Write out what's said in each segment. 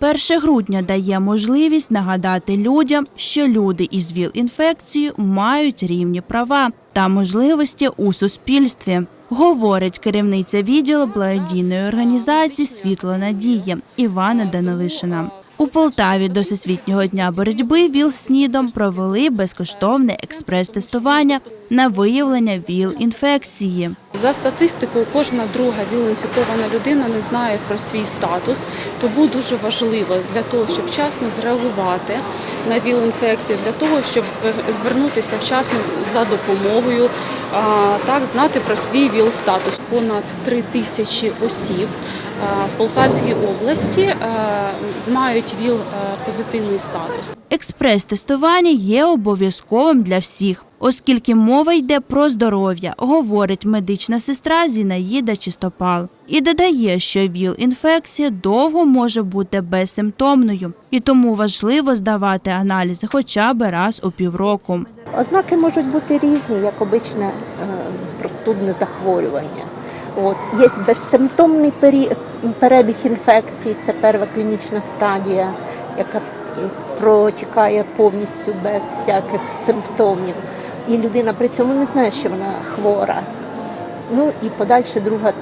1 грудня дає можливість нагадати людям, що люди із ВІЛ-інфекцією мають рівні права та можливості у суспільстві. Говорить керівниця відділу благодійної організації Світло надії Івана Данилишина. У Полтаві до Всесвітнього дня боротьби ВІЛ-СНІДом провели безкоштовне експрес-тестування на виявлення ВІЛ-інфекції. За статистикою, кожна друга ВІЛ-інфікована людина не знає про свій статус, тому дуже важливо для того, щоб вчасно зреагувати на ВІЛ-інфекцію, для того, щоб звер- звернутися вчасно за допомогою, так знати про свій ВІЛ-статус. Понад три тисячі осіб в Полтавській області мають ВІЛ-позитивний статус. Експрес-тестування є обов'язковим для всіх, оскільки мова йде про здоров'я, говорить медична сестра Зінаїда Чистопал. І додає, що ВІЛ-інфекція довго може бути безсимптомною, і тому важливо здавати аналізи хоча б раз у півроку. Ознаки можуть бути різні, як обичне е, простудне захворювання. От. Є безсимптомний перебіг інфекції, це перша клінічна стадія, яка протікає повністю без всяких симптомів. І людина при цьому не знає, що вона хвора. Ну і подальше друга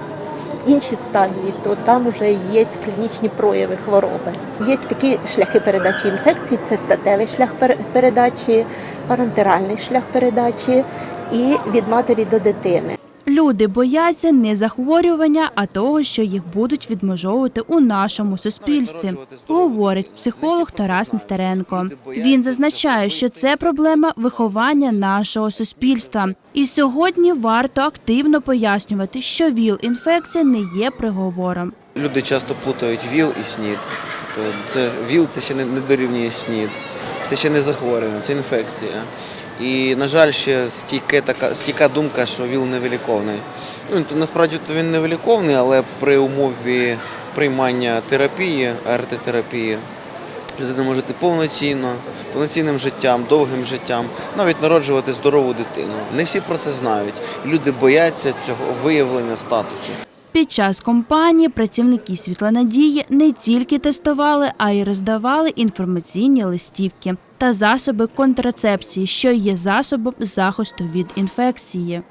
інші стадії, то там вже є клінічні прояви хвороби. Є такі шляхи передачі інфекцій: це статевий шлях передачі, парентеральний шлях передачі і від матері до дитини. Люди бояться не захворювання, а того, що їх будуть відмежовувати у нашому суспільстві, говорить психолог Тарас Нестеренко. Він зазначає, що це проблема виховання нашого суспільства. І сьогодні варто активно пояснювати, що ВІЛ-інфекція не є приговором. Люди часто плутають ВІЛ і СНІД. То це ВІЛ це ще не, дорівнює СНІД. Це ще не захворювання, це інфекція. І, на жаль, ще стійке така, стійка думка, що ВІЛ невиліковний. Ну, насправді він невиліковний, але при умові приймання терапії, АРТ-терапії, людина може жити повноцінно, повноцінним життям, довгим життям, навіть народжувати здорову дитину. Не всі про це знають. Люди бояться цього виявлення статусу. Під час компанії працівники Світлонадії не тільки тестували, а й роздавали інформаційні листівки та засоби контрацепції, що є засобом захисту від інфекції.